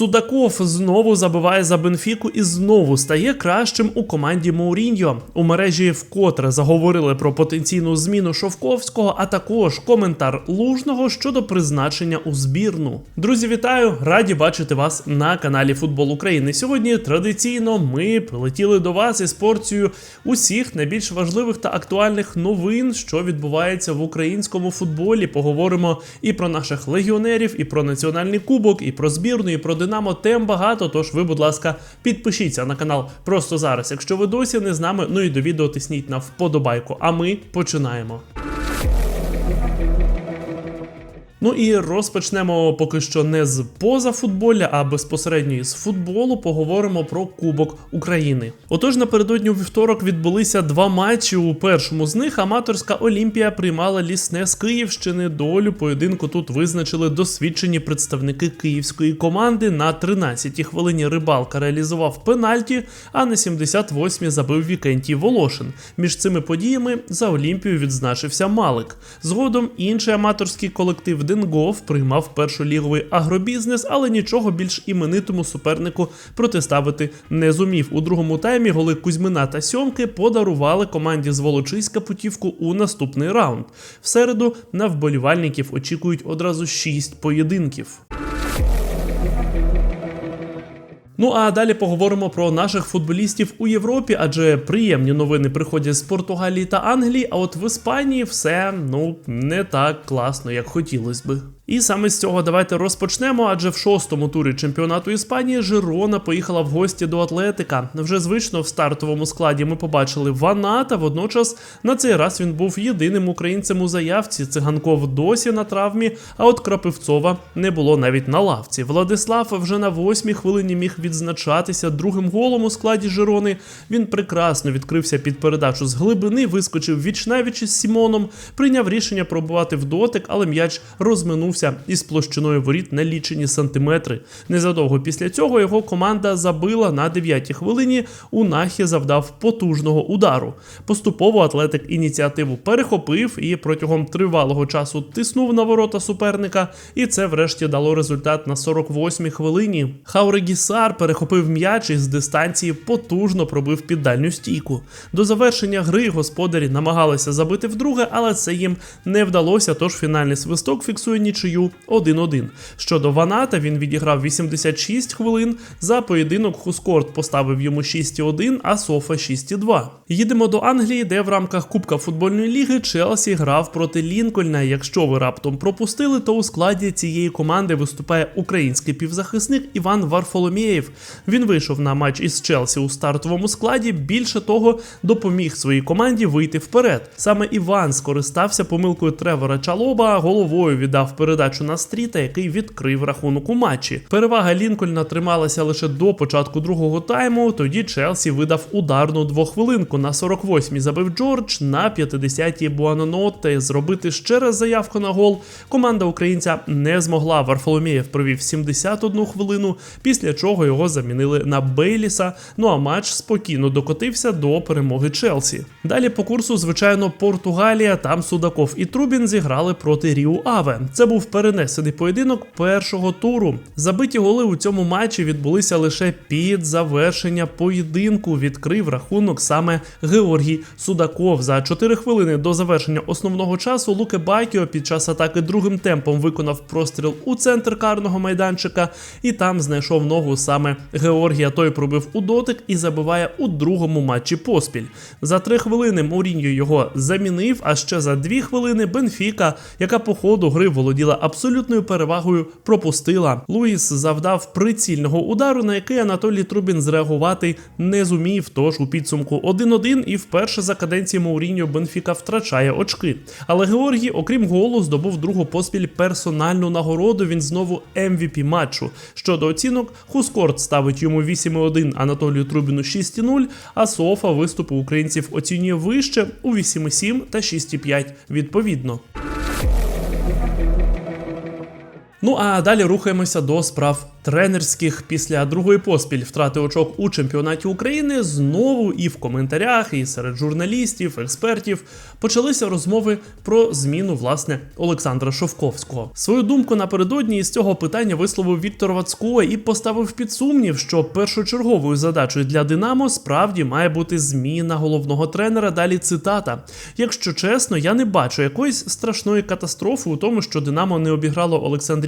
Судаков знову забиває за Бенфіку і знову стає кращим у команді Моуріньо. У мережі вкотре заговорили про потенційну зміну Шовковського, а також коментар Лужного щодо призначення у збірну. Друзі, вітаю! Раді бачити вас на каналі Футбол України. Сьогодні традиційно ми прилетіли до вас із порцією усіх найбільш важливих та актуальних новин, що відбувається в українському футболі. Поговоримо і про наших легіонерів, і про національний кубок, і про збірну, і про Динамо. Тем багато. Тож ви, будь ласка, підпишіться на канал просто зараз. Якщо ви досі не з нами, ну і до відео тисніть на вподобайку. А ми починаємо. Ну і розпочнемо поки що не з поза футболя, а безпосередньо із футболу. Поговоримо про Кубок України. Отож, напередодні у вівторок відбулися два матчі. У першому з них аматорська Олімпія приймала лісне з Київщини. Долю поєдинку тут визначили досвідчені представники київської команди. На 13-й хвилині рибалка реалізував пенальті, а на 78-й забив Вікентій Волошин. Між цими подіями за Олімпію відзначився Малик. Згодом інший аматорський колектив Денгоф приймав першоліговий агробізнес, але нічого більш іменитому супернику протиставити не зумів. У другому таймі голи Кузьмина та Сьомки подарували команді з Волочиська путівку у наступний раунд. В середу на вболівальників очікують одразу шість поєдинків. Ну а далі поговоримо про наших футболістів у Європі, адже приємні новини приходять з Португалії та Англії. А от в Іспанії все ну не так класно, як хотілося би. І саме з цього давайте розпочнемо. Адже в шостому турі чемпіонату Іспанії Жирона поїхала в гості до Атлетика. Вже звично в стартовому складі ми побачили Ваната. Водночас на цей раз він був єдиним українцем у заявці. Циганков досі на травмі. А от Крапивцова не було навіть на лавці. Владислав вже на восьмій хвилині міг відзначатися другим голом у складі Жирони. Він прекрасно відкрився під передачу з глибини, вискочив вічнавіч із Сімоном, прийняв рішення пробувати в дотик, але м'яч розминувся із площиною воріт на лічені сантиметри. Незадовго після цього його команда забила на 9-й хвилині. У Нахі завдав потужного удару. Поступово атлетик ініціативу перехопив і протягом тривалого часу тиснув на ворота суперника. І це врешті дало результат на 48-й хвилині. Хаурегісар перехопив м'яч і з дистанції потужно пробив під дальню стійку. До завершення гри господарі намагалися забити вдруге, але це їм не вдалося. Тож фінальний свисток фіксує нічию 1-1. Щодо Ваната, він відіграв 86 хвилин. За поєдинок Хускорт поставив йому 6,1, а Софа 6,2. Їдемо до Англії, де в рамках Кубка футбольної ліги Челсі грав проти Лінкольна. Якщо ви раптом пропустили, то у складі цієї команди виступає український півзахисник Іван Варфоломєєв. Він вийшов на матч із Челсі у стартовому складі. Більше того, допоміг своїй команді вийти вперед. Саме Іван скористався помилкою Тревора Чалоба, головою віддав передачу на стріта, який відкрив рахунок у матчі. Перевага Лінкольна трималася лише до початку другого тайму. Тоді Челсі видав ударну двохвилинку. На 48-й забив Джордж, на 50-й Буаноноте зробити ще раз заявку на гол. Команда українця не змогла. Варфоломєєв провів 71 хвилину, після чого його замінили на Бейліса. Ну а матч спокійно докотився до перемоги Челсі. Далі по курсу, звичайно, Португалія. Там Судаков і Трубін зіграли проти Ріу Аве. Це був перенесений поєдинок першого туру. Забиті голи у цьому матчі відбулися лише під завершення поєдинку. Відкрив рахунок саме Георгій Судаков. За 4 хвилини до завершення основного часу Луке Байкіо під час атаки другим темпом виконав простріл у центр карного майданчика і там знайшов ногу саме Георгія. Той пробив у дотик і забиває у другому матчі поспіль. За 3 хвилини Муріньо його замінив. А ще за 2 хвилини Бенфіка, яка по ходу гри володіла абсолютною перевагою, пропустила. Луїс завдав прицільного удару, на який Анатолій Трубін зреагувати не зумів. Тож у підсумку 1-1 і вперше за каденції Мауріньо Бенфіка втрачає очки. Але Георгій, окрім голу, здобув другу поспіль персональну нагороду. Він знову MVP матчу. Щодо оцінок, Хускорт ставить йому 8,1, Анатолію Трубіну 6,0, а Софа виступи українців оцінює вище у 8,7 та 6,5 відповідно. Ну а далі рухаємося до справ тренерських після другої поспіль втрати очок у чемпіонаті України. Знову і в коментарях, і серед журналістів, експертів почалися розмови про зміну власне Олександра Шовковського. Свою думку напередодні із цього питання висловив Віктор Вацко і поставив під сумнів, що першочерговою задачею для Динамо справді має бути зміна головного тренера. Далі цитата: якщо чесно, я не бачу якоїсь страшної катастрофи у тому, що Динамо не обіграло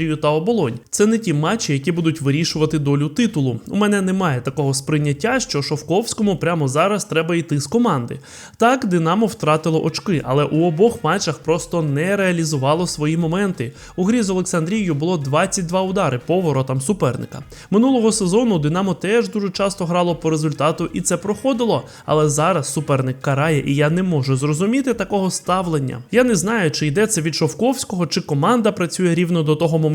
Олександрію та Оболонь. Це не ті матчі, які будуть вирішувати долю титулу. У мене немає такого сприйняття, що Шовковському прямо зараз треба йти з команди. Так, Динамо втратило очки, але у обох матчах просто не реалізувало свої моменти. У грі з Олександрією було 22 удари по воротам суперника. Минулого сезону Динамо теж дуже часто грало по результату, і це проходило. Але зараз суперник карає, і я не можу зрозуміти такого ставлення. Я не знаю, чи йде це від Шовковського, чи команда працює рівно до того моменту,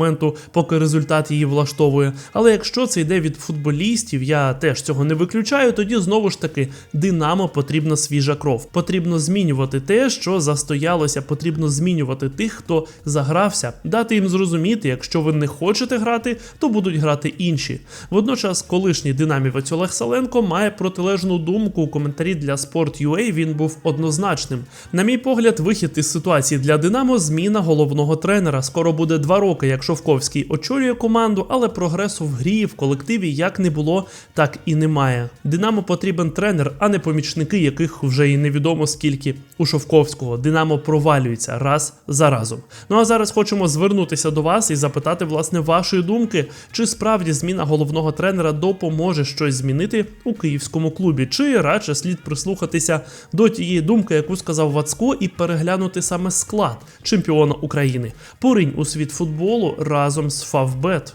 поки результат її влаштовує. Але якщо це йде від футболістів, я теж цього не виключаю. Тоді знову ж таки Динамо потрібна свіжа кров. Потрібно змінювати те, що застоялося. Потрібно змінювати тих, хто загрався, дати їм зрозуміти, якщо ви не хочете грати, то будуть грати інші. Водночас, колишній динамівець Олег Саленко має протилежну думку у коментарі для Sport.ua Він був однозначним. На мій погляд, вихід із ситуації для Динамо зміна головного тренера. Скоро буде два роки, як Шовковський очолює команду, але прогресу в грі в колективі як не було, так і немає. Динамо потрібен тренер, а не помічники, яких вже і невідомо скільки у Шовковського. Динамо провалюється раз за разом. Ну а зараз хочемо звернутися до вас і запитати власне вашої думки, чи справді зміна головного тренера допоможе щось змінити у київському клубі, чи радше слід прислухатися до тієї думки, яку сказав Вацко, і переглянути саме склад чемпіона України. Поринь у світ футболу разом з Фавбет.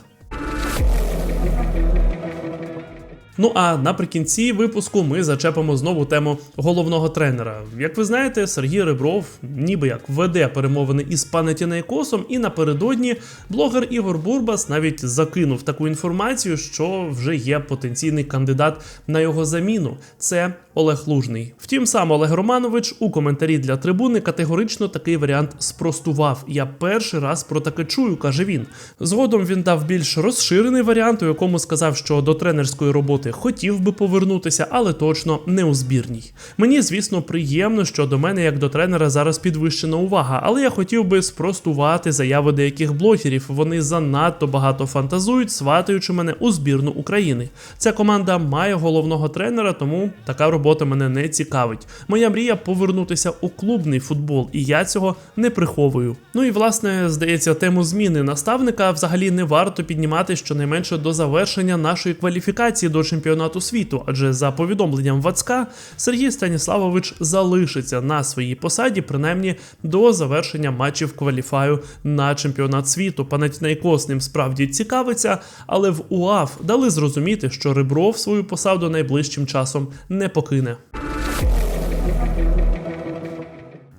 Ну а наприкінці випуску ми зачепимо знову тему головного тренера. Як ви знаєте, Сергій Ребров ніби як веде перемовини із Панетінайкосом, і напередодні блогер Ігор Бурбас навіть закинув таку інформацію, що вже є потенційний кандидат на його заміну. Це Олег Лужний. Втім, сам Олег Романович у коментарі для трибуни категорично такий варіант спростував. Я перший раз про таке чую, каже він. Згодом він дав більш розширений варіант, у якому сказав, що до тренерської роботи хотів би повернутися, але точно не у збірній. Мені, звісно, приємно, що до мене, як до тренера, зараз підвищена увага, але я хотів би спростувати заяви деяких блогерів. Вони занадто багато фантазують, сватаючи мене у збірну України. Ця команда має головного тренера, тому така робота мене не цікавить. Моя мрія повернутися у клубний футбол, і я цього не приховую. Ну і власне, здається, тему зміни наставника взагалі не варто піднімати щонайменше до завершення нашої кваліфікації до чемпіонату світу, адже за повідомленням Вацка Сергій Станіславович залишиться на своїй посаді, принаймні до завершення матчів кваліфаю на чемпіонат світу. Панатінайкос ним справді цікавиться, але в УАФ дали зрозуміти, що Ребров свою посаду найближчим часом не покине.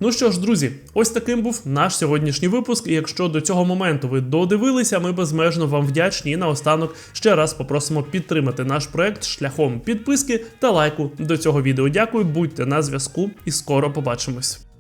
Ну що ж, друзі, ось таким був наш сьогоднішній випуск. І якщо до цього моменту ви додивилися, ми безмежно вам вдячні. І наостанок ще раз попросимо підтримати наш проект шляхом підписки та лайку до цього відео. Дякую, будьте на зв'язку і скоро побачимось.